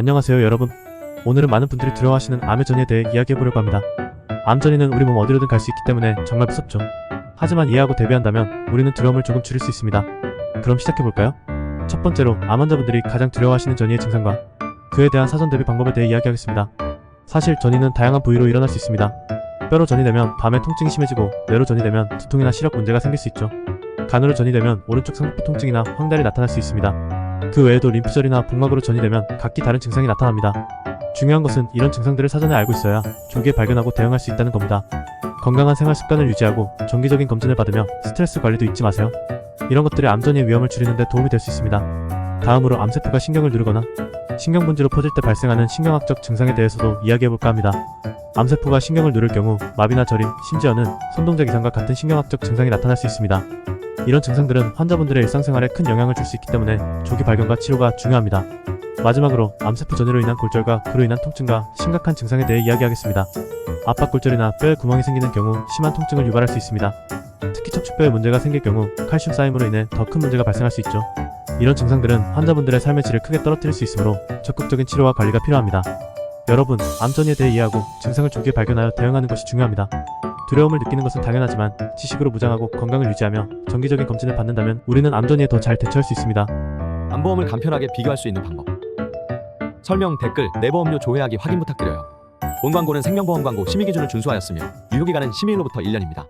안녕하세요 여러분. 오늘은 많은 분들이 두려워하시는 암의 전이에 대해 이야기해보려고 합니다. 암 전이는 우리 몸 어디로든 갈 수 있기 때문에 정말 무섭죠. 하지만 이해하고 대비한다면 우리는 두려움을 조금 줄일 수 있습니다. 그럼 시작해볼까요? 첫 번째로 암 환자분들이 가장 두려워하시는 전이의 증상과 그에 대한 사전 대비 방법에 대해 이야기하겠습니다. 사실 전이는 다양한 부위로 일어날 수 있습니다. 뼈로 전이되면 밤에 통증이 심해지고 뇌로 전이되면 두통이나 시력 문제가 생길 수 있죠. 간으로 전이되면 오른쪽 상복부 통증이나 황달이 나타날 수 있습니다. 그 외에도 림프절이나 복막으로 전이되면 각기 다른 증상이 나타납니다. 중요한 것은 이런 증상들을 사전에 알고 있어야 조기에 발견하고 대응할 수 있다는 겁니다. 건강한 생활 습관을 유지하고 정기적인 검진을 받으며 스트레스 관리도 잊지 마세요. 이런 것들이 암전이의 위험을 줄이는 데 도움이 될 수 있습니다. 다음으로 암세포가 신경을 누르거나 신경분지로 퍼질 때 발생하는 신경학적 증상에 대해서도 이야기해볼까 합니다. 암세포가 신경을 누를 경우 마비나 저림, 심지어는 손동작 이상과 같은 신경학적 증상이 나타날 수 있습니다. 이런 증상들은 환자분들의 일상생활에 큰 영향을 줄 수 있기 때문에 조기 발견과 치료가 중요합니다. 마지막으로 암세포 전이로 인한 골절과 그로 인한 통증과 심각한 증상에 대해 이야기하겠습니다. 압박골절이나 뼈에 구멍이 생기는 경우 심한 통증을 유발할 수 있습니다. 특히 척추뼈에 문제가 생길 경우 칼슘 쌓임으로 인해 더 큰 문제가 발생할 수 있죠. 이런 증상들은 환자분들의 삶의 질을 크게 떨어뜨릴 수 있으므로 적극적인 치료와 관리가 필요합니다. 여러분, 암 전이에 대해 이해하고 증상을 조기에 발견하여 대응하는 것이 중요합니다. 두려움을 느끼는 것은 당연하지만 지식으로 무장하고 건강을 유지하며 정기적인 검진을 받는다면 우리는 암 전이에 더 잘 대처할 수 있습니다. 암보험을 간편하게 비교할 수 있는 방법. 설명, 댓글, 내보험료 조회하기 확인 부탁드려요. 본 광고는 생명보험 광고 심의 기준을 준수하였으며 유효기간은 심의일로부터 1년입니다.